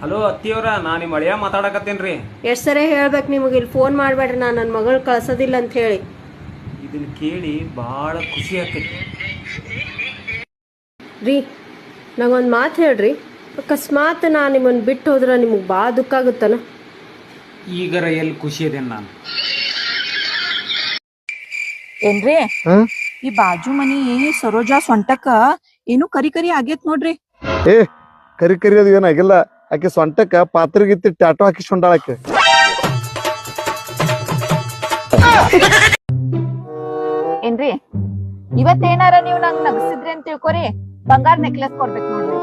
Hello ಅತ್ತಿಯವ್ರ ನಾ ನಿಮ್ಮ ಅಳಿಯ ಮಾತಾಡಕತ್ತೇನ್ರಿ. ಎಷ್ಟು ಸರಿ ಹೇಳ್ಬೇಕು ನಿಮಗೆ ಇಲ್ಲಿ ಫೋನ್ ಮಾಡಬೇಡ್ರಿ ನಾನು ನನ್ನ ಮಗಳು ಕಳ್ಸೋದಿಲ್ಲ ಅಂತ ಹೇಳಿ. ಇದನ್ನ ಕೇಳಿ ಭಾಳ ಖುಷಿ ಆಕೈತಿ. ರೀ ನಂಗೊಂದು ಮಾತು ಹೇಳ್ರಿ. ಅಕಸ್ಮಾತ್ ನಾನು ನಿಮ್ಮನ್ನು ಬಿಟ್ಟು ಹೋದ್ರೆ ನಿಮಗೆ ಭಾಳ ದುಃಖ ಆಗುತ್ತಲ್ಲ? ಈಗರ ಎಲ್ಲಿ ಖುಷಿ ಇದೆ ನಾನು? ಏನ್ರಿ? ಈ ಬಾಜು ಮನಿ ಸರೋಜಾ ಸೊಂಟಕ್ಕ ಏನು ಕರಿ ಕರಿ ಆಗೇತ್ ನೋಡ್ರಿ. ಏ ಕರಿ ಕರಿ ಅದು ಏನಾಗಿಲ್ಲ ಆಕೆ ಸೊಂಟಕ್ಕ ಪಾತ್ರಗಿತ್ತಿ ಟ್ಯಾಟೋ ಹಾಕಿ ಸೊಂಡಾಳಕ್ಕೆ ಏನ್ರಿ? ಇವತ್ತೇನಾರ ನೀವ್ ನಂಗ್ ನಗಸಿದ್ರಿ ಅಂತ ತಿಳ್ಕೊರಿ, ಬಂಗಾರ ನೆಕ್ಲೆಸ್ ಕೊಡ್ಬೇಕು ನೋಡ್ರಿ.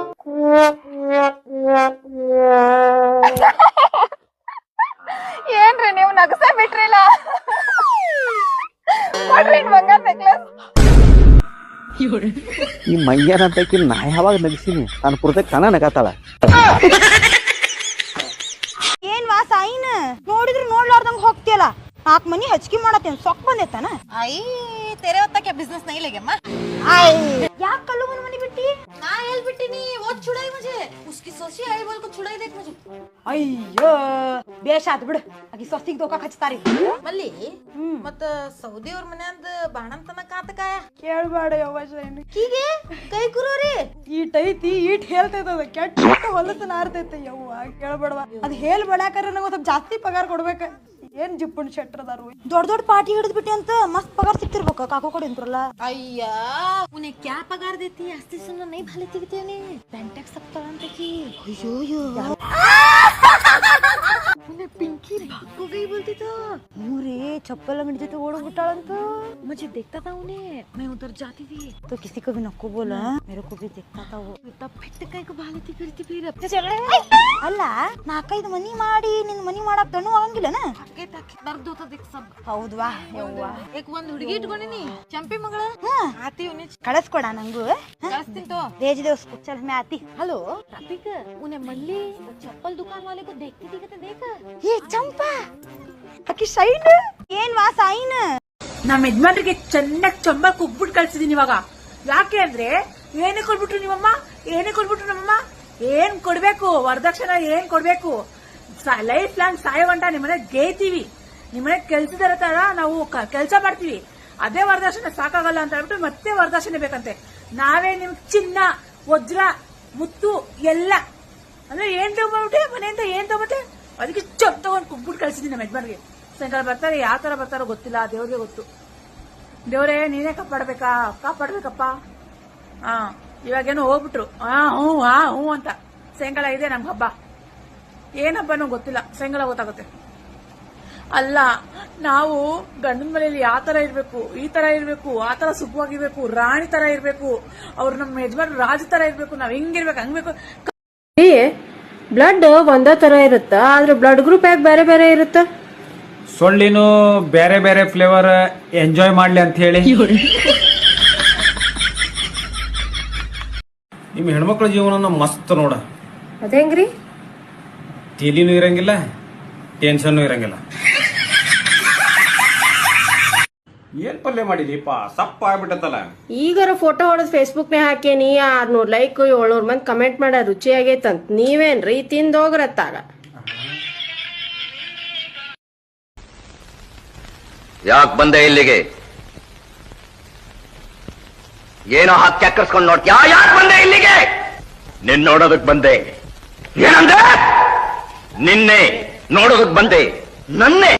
ಏನ್ರಿ ನೀವು ನಗಸ ಬಿಟ್ರಿಲ್ಲ? ಬಂಗಾರ ನೆಕ್ಲೆಸ್ ಈ ಮೈಯಾನ ಅಂತಕಿ ನಾ ಯಾವಾಗ ನಗಿಸೀನಿ ನಾನು ಕುರ್ದಕ್ಕೆ ಕಣ ನಗತಾಳ. ಏನ್ ವಾ ಐನ? ನೋಡಿದ್ರು ನೋಡ್ಲಾರ್ದಂಗ ಹೋಗ್ತಿಯಲ್ಲ. ಆಕ್ ಮನಿ ಹಚ್ಕಿ ಮಾಡತ್ತೇನ್ ಸೊಕ್ ಬಂದೈತನ? ಐ ತೆರೆ ಹೊತ್ತಕ್ಕೆ ಬಿಸ್ನೆಸ್ ನೈಲೆಗೆಮ್ಮ ಐ. नहीं वो छुड़ाई मुझे उसकी सोची आई बोल को छुड़ाई देख मुझे ಅಯ್ಯೋ ಬೇಷ್ ಆತ್ ಬಿಡು ಆಕಿ ಸೊಸ್ತಿಗ್ ದೋಖ ಹಚ್ತಾರಿ ಮಲ್ಲಿ ಮತ್ತ ಸೌದಿ ಅವ್ರ ಮನ್ಯಾಂದ ಬಾಣನ್ ತನಕ ಆತಕಾಯ ಕೇಳ್ಬೇಡ ಯವ್ವ ಶೈನಿ ಕೀಗೆ ಕೈ ಕುರೋರಿ ಈಟ್ ಐತಿ ಈಟ್ ಹೇಳ್ತೈತ ಅದ ಕೆಟ್ಟ ಹೊಲಸನ ಆರ್ತೈತೆ ಯವ್ವ ಕೇಳ್ಬೇಡವ ಅದ್ ಹೇಳ್ ಬೆಳ್ಯಾಕರ ನಂಗೆ ಸ್ವಲ್ಪ ಜಾಸ್ತಿ ಪಗಾರ ಕೊಡ್ಬೇಕ ಏನ್ ಜಿಪ್ಪನ್ ಶೆಟ್ರ್ ಅದಾರು? ದೊಡ್ಡ ದೊಡ್ಡ ಪಾರ್ಟಿ ಹಿಡಿದ್ ಬಿಟ್ಟಿ ಅಂತ ಮಸ್ತ್ ಪಗಾರ ಸಿಕ್ತಿರ್ಬೇಕು ಕಾಕು ಕಡೆ ಅಂತ್ರಲ್ಲ. ಅಯ್ಯ ಉನೆ ಕ್ಯಾ ಪಗಾರ ದೇತಿ? ಅಸ್ತಿ ಸುನ್ನ ನೈ ಭಾಲೆ ತಿಗತೇನೆ. ಬೆಂಟೆಕ್ ಸಪ್ತ ಅಂತ ಕಿ ಅಯ್ಯೋ ಮೂರೇ ಚಪ್ಪಲ್ ಅಂಗಡಿ ಜೊತೆ ಓಡೋಗ್ಬಿಟ್ಟಾಳಂತ मुझे देखता था उन्हें मैं उधर जाती थी तो किसी को भी नको बोला मेरे को भी देखता था वो तब फिट कई को भाले थी फिरती फिर ಅಲ್ಲ ನಾಲ್ಕೈದು ಮನಿ ಮಾಡಿ ನಿನ್ ಮನಿ ಮಾಡಕ್ ದಣ್ಣು ಆಗಂಗಿಲ್ಲನ के तक दर्द होता देख सब ಹೌದ್ವಾ ಯವ್ವ एक ಒಂದ್ ಹುಡುಗಿ ಇಟ್ಕೊಂಡಿನಿ ಚಂಪಿ ಮಗಳ ಆತಿ ಉನಿ ಕಳಿಸ್ಕೊಡ ನಂಗೂ ಕಳಿಸ್ತೀನಿ ತೋ भेज दे उसको चल मैं आती हेलो कार्तिक उन्हें मल्ली वो चप्पल दुकान वाले को देखती थी कहते देख ಏ ಚಂಪಾ ಅಕ್ಕಿ ಶೈನ್? ಏನ್ ವಾ ಸೈನ್ ನಮ್ಮ ಯಜಮಾನ್ರಿಗೆ ಚೆನ್ನಾಗಿ ಚಂಬ ಕುಗ್ಬಿಟ್ಟು ಕಳ್ಸಿದೀನಿ ಇವಾಗ. ಯಾಕೆ ಅಂದ್ರೆ, ಏನೇ ಕೊಡ್ಬಿಟ್ರು ನಿಮ್ಮಮ್ಮ, ಏನೇ ಕೊಡ್ಬಿಟ್ರು ನಮ್ಮಮ್ಮ, ಏನ್ ಕೊಡ್ಬೇಕು? ವರದಕ್ಷಿಣೆ ಏನ್ ಕೊಡ್ಬೇಕು? ಲೈಫ್ ಲಾಂಗ್ ಸಾಯವಂಟ ನಿಮ್ಮನೆ ಗೇಯ್ತೀವಿ. ನಿಮ್ಮನೆ ಕೆಲ್ಸದರ ತರ ನಾವು ಕೆಲಸ ಮಾಡ್ತೀವಿ. ಅದೇ ವರದಕ್ಷಿಣೆ ಸಾಕಾಗಲ್ಲ ಅಂತ ಹೇಳ್ಬಿಟ್ಟು ಮತ್ತೆ ವರದಕ್ಷಿಣೆ ಬೇಕಂತೆ. ನಾವೇ ನಿಮ್ಗೆ ಚಿನ್ನ, ವಜ್ರ, ಮುತ್ತು, ಎಲ್ಲ. ಅಂದ್ರೆ ಏನ್ ತಗೊಂಡ್ಬಿಟ್ಟೆ ಮನೆಯಿಂದ ಏನ್ ತಗೊಂಬತ್ತೆ ಅದಕ್ಕೆ ಚೊಪ್ ತಗೊಂಡು ಕುಗ್ಬಿಟ್ಟು ಕಳ್ಸಿದ್ದೀನಿ ನಮ್ಮ ಯಜಮಾನ್ಗೆ ಸಾಯಂಕಾಲ ಬರ್ತಾರೆ, ಯಾವ ತರ ಬರ್ತಾರೋ ಗೊತ್ತಿಲ್ಲ, ದೇವ್ರಿಗೆ ಗೊತ್ತು. ದೇವ್ರೇ, ನೀನೇ ಕಾಪಾಡ್ಬೇಕಾ? ಕಾಪಾಡ್ಬೇಕಪ್ಪ. ಹಾ ಇವಾಗೇನೋ ಹೋಗ್ಬಿಟ್ರು. ಹಾ ಹ್ಞೂ ಹಾ ಹ್ಞೂ ಅಂತ. ಸಾಯಂಕಾಲ ಇದೆ ನಮ್ಗೆ ಹಬ್ಬ. ಏನಪ್ಪನೂ ಗೊತ್ತಿಲ್ಲ. ಸಾಯಂಕಾಲ ಗೊತ್ತಾಗುತ್ತೆ. ಅಲ್ಲ, ನಾವು ಗಂಡನ ಮನೆಯಲ್ಲಿ ಯಾವ ತರ ಇರಬೇಕು, ಈ ತರ ಇರಬೇಕು, ಆ ತರ ಸುಖವಾಗಿರ್ಬೇಕು, ರಾಣಿ ತರ ಇರಬೇಕು, ಅವ್ರು ನಮ್ಮ ಯಜಮಾನ್ ರಾಜ ತರ ಇರ್ಬೇಕು, ನಾವ್ ಹೆಂಗಿರ್ಬೇಕು ಹಂಗ್ಬೇಕು ಬ್ಲಡ್ ಒಂದೇ ತರ ಇರುತ್ತಾ? ಆದ್ರೆ ಬ್ಲಡ್ ಗ್ರೂಪ್ ಯಾಕೆ ಬೇರೆ ಬೇರೆ ಇರುತ್ತೆ? ಸೊಳ್ಳಿನೂ ಬೇರೆ ಬೇರೆ ಫ್ಲೇವರ್ ಎಂಜಾಯ್ ಮಾಡ್ಲಿ ಅಂತ ಹೇಳಿ. ನಿಮ್ಮ ಹೆಣ್ಮಕ್ಳ ಜೀವನ ಮಸ್ತ್ ನೋಡ. ಅದೇಂಗ್ರಿ? ತೇಲಿನೂ ಇರಂಗಿಲ್ಲ ಟೆನ್ಷನ್ ಇರಂಗಿಲ್ಲ. ಏನ್ ಪಲ್ಯ ಮಾಡಿದೀಪ ಸಪ್ಪ ಆಗ್ಬಿಟ್ಟತ್ತಲ್ಲ. ಈಗಾರ ಫೋಟೋ ಹೊಡೆದ್ ಫೇಸ್ಬುಕ್ನೇ ಹಾಕೇನಿ ಆರ್ನೂರ್ ಲೈಕ್ ಏಳ್ನೂರ್ ಮಂದಿ ಕಮೆಂಟ್ ಮಾಡ ರುಚಿ ಆಗೈತಂತ ನೀವೇನ್ರಿ ತಿಂದೋಗ್ರತ್ತಾಗ ಯಾಕ್ ಬಂದೆ ಇಲ್ಲಿಗೆ? ಏನೋ ಹಾಕಿ ಚಕ್ಕರ್ಸ್ಕೊಂಡು ನೋಡ್ತೀಯಾ? ಯಾಕೆ ಬಂದೆ ಇಲ್ಲಿಗೆ? ನಿನ್ ನೋಡೋದಕ್ ಬಂದೆ. ಏನಂದ್ರೆ ನಿನ್ನೆ ನೋಡೋದಕ್ ಬಂದೆ. ನನ್ನೇ.